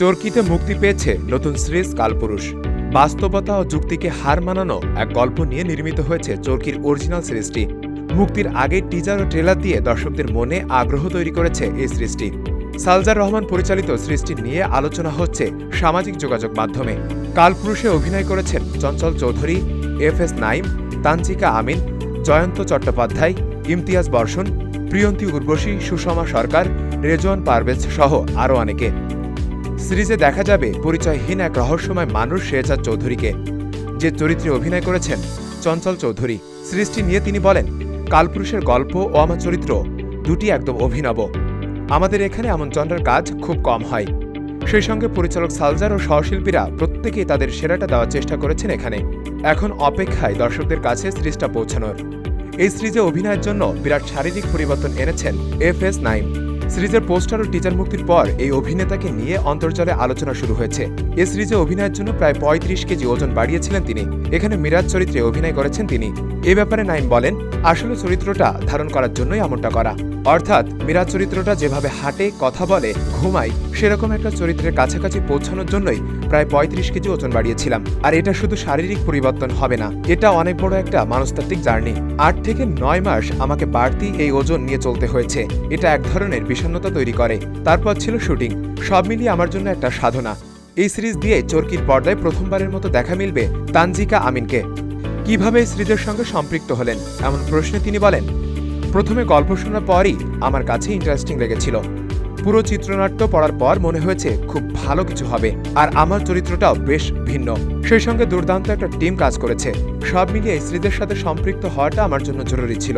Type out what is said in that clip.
চরকিতে মুক্তি পেয়েছে নতুন সিরিজ কালপুরুষ। বাস্তবতা ও যুক্তিকে হার মানানো এক গল্প নিয়ে নির্মিত হয়েছে চরকির অরিজিনাল সিরিজটি মুক্তির আগে টিজার ও ট্রেলার দিয়ে দর্শকদের মনে আগ্রহ তৈরি করেছে এই সিরিজটি সালজার রহমান পরিচালিত সৃষ্টি নিয়ে আলোচনা হচ্ছে সামাজিক যোগাযোগ মাধ্যমে। কালপুরুষে অভিনয় করেছেন চঞ্চল চৌধুরী এফ এস নাইম তানচিকা আমিন, জয়ন্ত চট্টোপাধ্যায়, ইমতিয়াজ বর্ষণ, প্রিয়ন্তী উর্বশী, সুষমা সরকার, রেজওয়ান পারভেজ সহ আরও অনেকে। সিরিজে দেখা যাবে পরিচয়হীন এক রহস্যময় মানুষ শেহজাদ চৌধুরীকে, যে চরিত্রে অভিনয় করেছেন চঞ্চল চৌধুরী। সিরিজটি নিয়ে তিনি বলেন, কালপুরুষের গল্প ও আমার চরিত্র দুটি একদম অভিনব। আমাদের এখানে এমন চন্দ্রের কাজ খুব কম হয়। সেই সঙ্গে পরিচালক সালজার ও সহশিল্পীরা প্রত্যেকেই তাদের সেরাটা দেওয়ার চেষ্টা করেছেন এখানে। এখন অপেক্ষায় দর্শকদের কাছে সিরিজটা পৌঁছানোর। এই সিরিজে অভিনয়ের জন্য বিরাট শারীরিক পরিবর্তন এনেছেন এফ এস নাইম। সিরিজের পোস্টার ও টিজার মুক্তির পর এই অভিনেতাকে নিয়ে অন্তর্জালে আলোচনা শুরু হয়েছে। এ সিরিজে অভিনয়ের জন্য প্রায় পঁয়ত্রিশ কেজি ওজন বাড়িয়েছিলেন তিনি। এখানে মিরাজ চরিত্রে অভিনয় করেছেন তিনি। এ ব্যাপারে নাইম বলেন আসলে চরিত্রটা ধারণ করার জন্যই এমনটা করা। অর্থাৎ মিরাজ চরিত্রটা যেভাবে হাঁটে, কথা বলে, ঘুমায়, সেরকম একটা চরিত্রের কাছাকাছি পৌঁছানোর জন্যই প্রায় পঁয়ত্রিশ কেজি ওজন বাড়িয়েছিলাম। আর এটা শুধু শারীরিক পরিবর্তন হবে না, এটা অনেক বড় একটা মানসতাত্ত্বিক জার্নি। আট থেকে নয় মাস আমাকে বাড়তি এই ওজন নিয়ে চলতে হয়েছে। এটা এক ধরনের বিষণ্ণতা তৈরি করে। তারপর ছিল শুটিং। সব মিলিয়ে আমার জন্য একটা সাধনা। এই সিরিজ দিয়ে চরকির পর্দায় প্রথমবারের মতো দেখা মিলবে তানজিকা আমিনকে। কীভাবে স্ত্রীদের সঙ্গে সম্পৃক্ত হলেন? এমন প্রশ্নে তিনি বলেন, প্রথমে গল্প শোনার পরই আমার কাছে ইন্টারেস্টিং লেগেছিল। পুরো চিত্রনাট্য পড়ার পর মনে হয়েছে খুব ভালো কিছু হবে, আর আমার চরিত্রটাও বেশ ভিন্ন। সেই সঙ্গে দুর্দান্ত একটা টিম কাজ করেছে। সব মিলিয়ে স্ত্রীদের সাথে সম্পৃক্ত হওয়াটা আমার জন্য জরুরি ছিল।